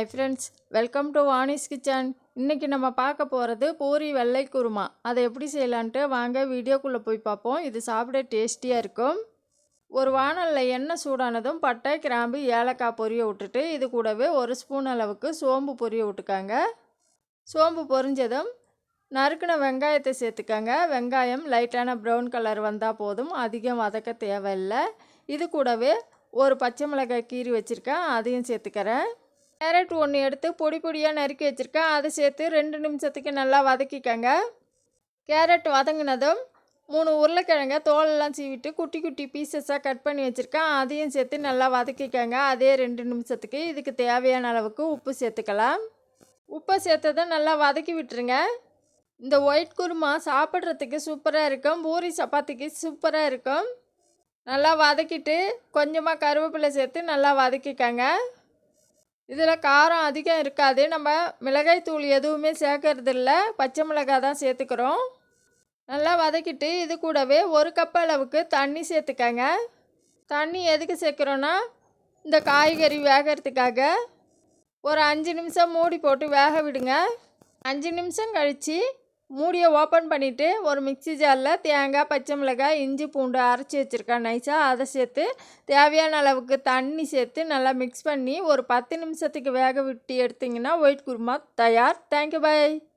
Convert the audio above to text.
Hi friends welcome to Vani's kitchen இன்றைக்கி நம்ம பார்க்க போகிறது பூரி வெள்ளை குருமா. அதை எப்படி செய்யலான்ட்டு வாங்க வீடியோக்குள்ளே போய் பார்ப்போம். இது சாப்பிட டேஸ்டியாக இருக்கும். ஒரு வானலில் எண்ணெய் சூடானதும் பட்டை கிராம்பு ஏலக்காய் பொரிய விட்டுட்டு இது கூடவே ஒரு ஸ்பூன் அளவுக்கு சோம்பு பொரிய விட்டுக்காங்க. சோம்பு பொரிஞ்சதும் நறுக்கின வெங்காயத்தை சேர்த்துக்கங்க. வெங்காயம் லைட்டான ப்ரௌன் கலர் வந்தால் போதும். அதிகம் வதக்க தேவையில்லை. இது கூடவே ஒரு பச்சை மிளகாய் கீறி வச்சுருக்கேன். அதையும் சேர்த்துக்கிறேன். கேரட் ஒன்று எடுத்து பொடி பொடியாக நறுக்கி வச்சுருக்கேன். அதை சேர்த்து ரெண்டு நிமிஷத்துக்கு நல்லா வதக்கிக்கங்க. கேரட் வதங்கினதும் மூணு உருளைக்கிழங்க தோலெல்லாம் சீவிட்டு குட்டி குட்டி பீசஸாக கட் பண்ணி வச்சுருக்கேன். அதையும் சேர்த்து நல்லா வதக்கிக்கங்க. அதே ரெண்டு நிமிஷத்துக்கு இதுக்கு தேவையான அளவுக்கு உப்பு சேர்த்துக்கலாம். உப்பை சேர்த்ததை நல்லா வதக்கி விட்டுருங்க. இந்த ஒயிட் குருமா சாப்பிட்றதுக்கு சூப்பராக இருக்கும். பூரி சப்பாத்திக்கு சூப்பராக இருக்கும். நல்லா வதக்கிட்டு கொஞ்சமாக கருவேப்பிலை சேர்த்து நல்லா வதக்கிக்கங்க. இதில் காரம் அதிகம் இருக்காது. நம்ம மிளகாய் தூள் எதுவுமே சேர்க்கறதில்ல. பச்சை மிளகாய் தான் சேர்த்துக்கிறோம். நல்லா வதக்கிட்டு இது கூடவே ஒரு கப் அளவுக்கு தண்ணி சேர்த்துக்கங்க. தண்ணி எதுக்கு சேர்க்குறோன்னா இந்த காய்கறி வேகிறதுக்காக. ஒரு அஞ்சு நிமிஷம் மூடி போட்டு வேக விடுங்க. அஞ்சு நிமிஷம் கழித்து மூடியை ஓப்பன் பண்ணிவிட்டு ஒரு மிக்சி ஜாரில் தேங்காய் பச்சை மிளகாய் இஞ்சி பூண்டு அரைச்சி வச்சுருக்கேன் நைஸாக அதை சேர்த்து தேவையான அளவுக்கு தண்ணி சேர்த்து நல்லா மிக்ஸ் பண்ணி ஒரு பத்து நிமிஷத்துக்கு வேக விட்டு எடுத்திங்கன்னா ஒயிட் குருமா தயார். Thank you bye